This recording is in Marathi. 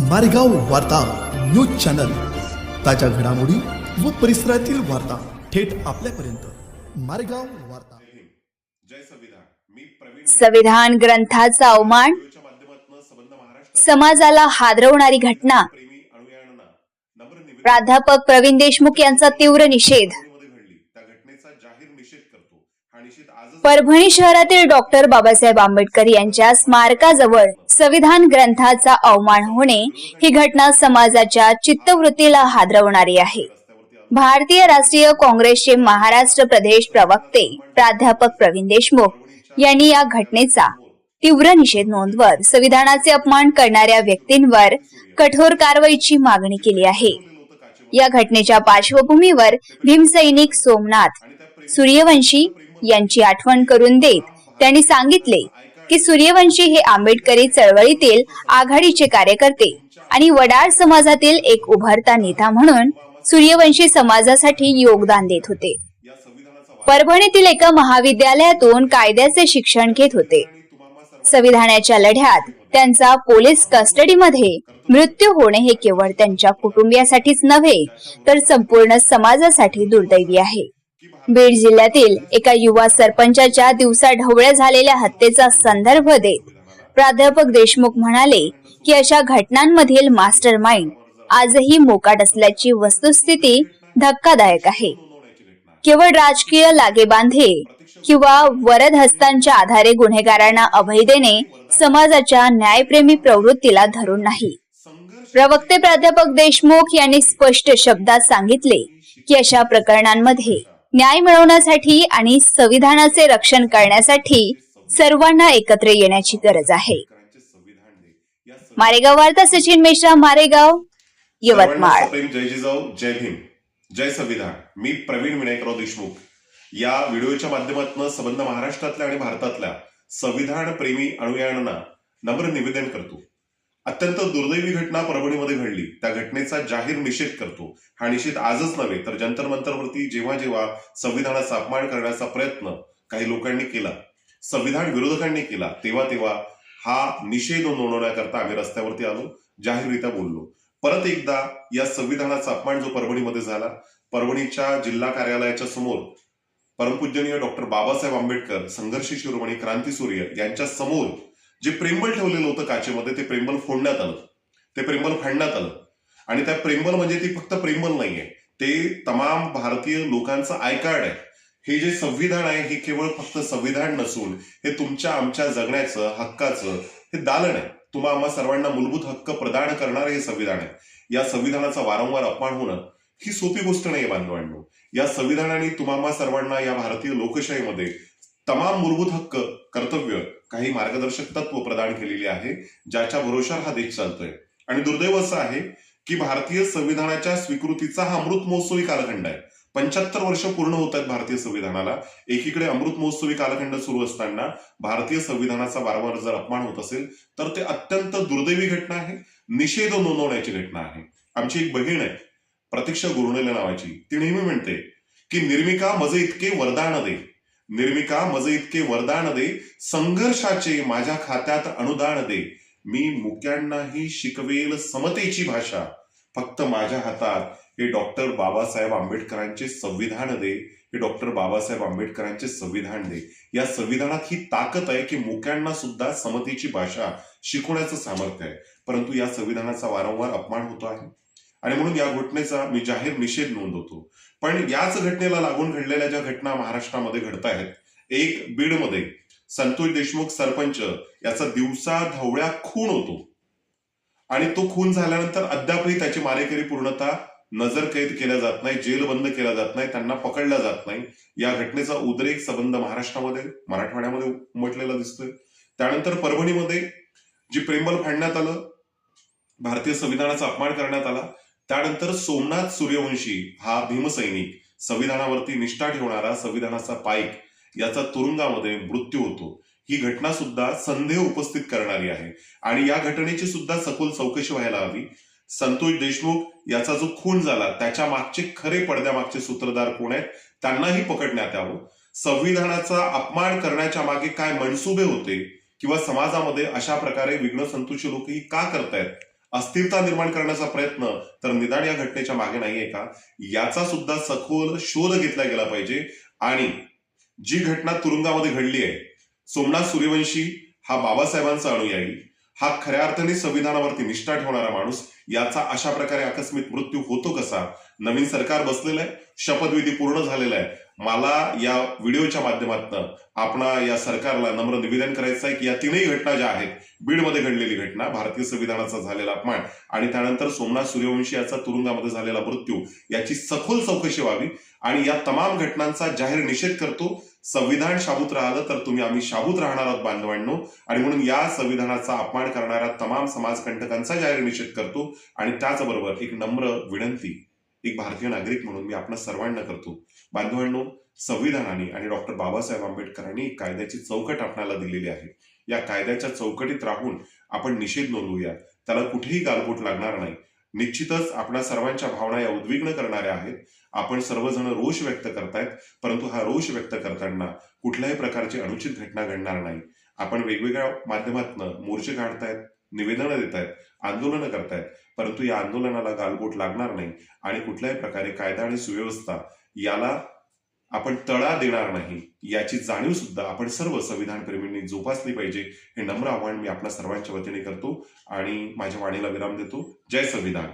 मारेगाव वार्ता न्यूज चॅनल. ताज्या घडामोडी व परिसरातील वार्ता थेट आपल्यापर्यंत. मारेगाव वार्ता. जय संविधान मी प्रवीण संविधान ग्रंथाचा अवमान? समाजाला हादरवणारी घटना? प्राध्यापक प्रवीण देशमुख यांचा तीव्र निषेधमध्ये घडली त्या घटनेचा जाहीर निषेध करतो हा निषेध आजच परभणी शहरातील डॉक्टर बाबासाहेब आंबेडकर यांच्या स्मारकाजवळ संविधान ग्रंथाचा अवमान होणे ही घटना समाजाच्या चित्तवृत्तीला हादरवणारी आहे. भारतीय राष्ट्रीय काँग्रेसचे महाराष्ट्र प्रदेश प्रवक्ते प्राध्यापक प्रवीण देशमुख यांनी या घटनेचा तीव्र निषेध नोंदवत संविधानाचे अपमान करणाऱ्या व्यक्तींवर कठोर कारवाईची मागणी केली आहे. या घटनेच्या पार्श्वभूमीवर भीमसैनिक सोमनाथ सूर्यवंशी यांची आठवण करून देत त्यांनी सांगितले की सूर्यवंशी हे आंबेडकरी चळवळीतील आघाडीचे कार्यकर्ते आणि वडार समाजातील एक उभरता नेता म्हणून सूर्यवंशी समाजासाठी योगदान देत होते. परभणीतील एका महाविद्यालयातून कायद्याचे शिक्षण घेत होते. संविधानाच्या लढ्यात त्यांचा पोलीस कस्टडीमध्ये मृत्यू होणे हे केवळ त्यांच्या कुटुंबियासाठीच नव्हे तर संपूर्ण समाजासाठी दुर्दैवी आहे. बीड जिल्ह्यातील एका युवा सरपंचाच्या दिवसा ढवळ्या झालेल्या हत्येचा संदर्भ देत प्राध्यापक देशमुख म्हणाले की अशा घटनांमधील मास्टर माइंड आजही मोकाट असल्याची वस्तुस्थिती धक्कादायक आहे. केवळ राजकीय लागेबांधे किंवा वरद हस्तांच्या आधारे गुन्हेगारांना अभय देणे समाजाच्या न्यायप्रेमी प्रवृत्तीला धरून नाही. प्रवक्ते प्राध्यापक देशमुख यांनी स्पष्ट शब्दात सांगितले की अशा प्रकरणांमध्ये न्याय मिळवण्यासाठी आणि संविधानाचे रक्षण करण्यासाठी सर्वांना एकत्र येण्याची गरज आहे. मारेगाव वार्ता सचिन मिश्रा मारेगाव यवतमाळ. जय जिजाऊ जय भीम जय संविधान. मी प्रवीण विनायकराव देशमुख. या व्हिडिओच्या माध्यमातून संबंध महाराष्ट्रातल्या आणि भारतातल्या संविधान प्रेमी अनुयायांना नम्र निवेदन करतो. अत्यंत दुर्दैवी घटना परभणीमध्ये घडली. त्या घटनेचा जाहीर निषेध करतो. हा निषेध आजच नव्हे तर जंतर मंतरवरती जेव्हा जेव्हा संविधानाचा अपमान करण्याचा प्रयत्न काही लोकांनी केला संविधान विरोधकांनी केला तेव्हा तेव्हा हा निषेध नोंदवण्याकरता आम्ही रस्त्यावरती आलो जाहीररित्या बोललो. परत एकदा या संविधानाचा अपमान जो परभणीमध्ये झाला परभणीच्या जिल्हा कार्यालयाच्या समोर परमपूजनीय डॉक्टर बाबासाहेब आंबेडकर संघर्ष शिरोमणी क्रांती सूर्य यांच्या समोर जे प्रेंबल ठेवलेलं होतं काचेमध्ये ते प्रेंबल फोडण्यात आलं. ते प्रेंबल फाडण्यात आलं. आणि त्या प्रेंबल म्हणजे ती फक्त प्रेंबल नाहीये. ते तमाम भारतीय लोकांचं आयकार्ड आहे. हे जे संविधान आहे हे केवळ फक्त संविधान नसून हे तुमच्या आमच्या जगण्याचं हक्काचं हे दालन आहे. तुम्हा आम्हा सर्वांना मूलभूत हक्क प्रदान करणारे हे संविधान आहे. या संविधानाचा वारंवार अपमान होणं ही सोपी गोष्ट नाही बांधवांनो. या संविधानाने तुम्हा सर्वांना या भारतीय लोकशाहीमध्ये तमाम मूलभूत हक्क कर्तव्य काही मार्गदर्शक तत्व प्रदान केलेली आहे ज्याच्या भरोशावर हा देश चालतोय. आणि दुर्दैव असं आहे की भारतीय संविधानाच्या स्वीकृतीचा हा अमृत महोत्सवी कालखंड आहे. पंच्याहत्तर वर्ष पूर्ण होत आहेत भारतीय संविधानाला. एकीकडे अमृत महोत्सवी कालखंड सुरू असताना भारतीय संविधानाचा वारंवार जर अपमान होत असेल तर ते अत्यंत दुर्दैवी घटना आहे निषेध नोंदवण्याची घटना आहे. आमची एक बहीण आहे प्रतीक्षा गुरुनेले नावाची. ती नेहमी म्हणते की निर्मिका मजे इतके वरदान दे. निर्मिका मज इतके वरदान दे संघर्षाचे माझ्या खात्यात अनुदान दे. मी मुक्यांनाही शिकवेल समतेची भाषा. फक्त माझ्या हातात हे डॉक्टर बाबासाहेब आंबेडकरांचे संविधान दे. हे डॉक्टर बाबासाहेब आंबेडकरांचे संविधान दे. या संविधानात ही ताकद आहे की मुक्यांना सुद्धा समतेची भाषा शिकवण्याचं सामर्थ्य आहे. परंतु या संविधानाचा वारंवार अपमान होतो आहे. आणि म्हणून या घटनेचा मी जाहीर निषेध नोंदवतो पण याच घटनेला लागून घडलेल्या ज्या घटना महाराष्ट्रामध्ये घडत आहेत एक बीडमध्ये संतोष देशमुख सरपंच याचा दिवसा धवळ्या खून होतो. आणि तो खून झाल्यानंतर अद्यापही त्याची मारेकरी पूर्णतः नजर कैद केल्या जात नाही जेल बंद केला जात नाही त्यांना पकडला जात नाही. या घटनेचा उद्रेक संबंध महाराष्ट्रामध्ये मराठवाड्यामध्ये उमटलेला दिसतोय. त्यानंतर परभणीमध्ये जी प्रेमबल फाडण्यात आलं भारतीय संविधानाचा अपमान करण्यात आला त्यानंतर सोमनाथ सूर्यवंशी हा भीमसैनिक संविधानावरती निष्ठा ठेवणारा संविधानाचा पाईक याचा तुरुंगामध्ये मृत्यू होतो. ही घटना सुद्धा संदेह उपस्थित करणारी आहे. आणि या घटनेची सुद्धा सखोल चौकशी व्हायला हवी. संतोष देशमुख याचा जो खून झाला त्याच्या मागचे खरे पडद्यामागचे सूत्रधार कोण आहेत त्यांनाही पकडण्यात यावं. संविधानाचा अपमान करण्याच्या मागे काय मनसुबे होते किंवा समाजामध्ये अशा प्रकारे विघ्न संतोषी लोक ही का करतायत? अस्थिरता निर्माण करण्याचा प्रयत्न तर निदान या घटनेच्या मागे नाहीये का? याचा सुद्धा सखोल शोध घेतला गेला पाहिजे. आणि जी घटना तुरुंगामध्ये घडली आहे सोमनाथ सूर्यवंशी हा बाबासाहेबांचा अनुयायी. हा खऱ्या अर्थाने संविधानावरती निष्ठा ठेवणारा माणूस याचा अशा प्रकारे आकस्मिक मृत्यू होतो कसा? नवीन सरकार बसलेलं आहे शपथविधी पूर्ण झालेला आहे. मला या व्हिडिओच्या माध्यमातून आपणा या सरकारला नम्र निवेदन करायचं आहे की या तीनही घटना ज्या आहेत बीडमध्ये घडलेली घटना भारतीय संविधानाचा झालेला अपमान आणि त्यानंतर सोमनाथ सूर्यवंशी याचा तुरुंगामध्ये झालेला मृत्यू याची सखोल चौकशी व्हावी आणि या तमाम घटनांचा जाहीर निषेध करतो. संविधान शाबूत राहिलं तर तुम्ही आम्ही शाबूत राहणार आहोत बांधवांनो. आणि म्हणून या संविधानाचा अपमान करणाऱ्या तमाम समाजकंटकांचा जाहीर निषेध करतो. आणि त्याचबरोबर एक नम्र विनंती एक भारतीय नागरिक म्हणून मी आपण सर्वांना करतो. बांधवांनो संविधानाने आणि डॉक्टर बाबासाहेब आंबेडकरांनी कायद्याची चौकट आपल्याला दिलेली आहे. या कायद्याच्या चौकटीत राहून आपण निषेध नोंदवूया. त्याला कुठेही गालबोट लागणार नाही. निश्चितच आपल्या सर्वांच्या भावना या उद्विग्न करणाऱ्या आहेत. आपण सर्वजण रोष व्यक्त करतायत परंतु हा रोष व्यक्त करताना कुठल्याही प्रकारची अनुचित घटना घडणार नाही. आपण वेगवेगळ्या माध्यमातून मोर्चे काढतायत निवेदनं देत आहेत आंदोलनं करतायत परंतु या आंदोलनाला गालबोट लागणार नाही. आणि कुठल्याही प्रकारे कायदा आणि सुव्यवस्था याला आपण तळा देणार नाही याची जाणीव सुद्धा आपण सर्व संविधान प्रेमींनी जोपासली पाहिजे हे नम्र आव्हान मी आपल्या सर्वांच्या वतीने करतो आणि माझ्या वाणीला विराम देतो. जय संविधान.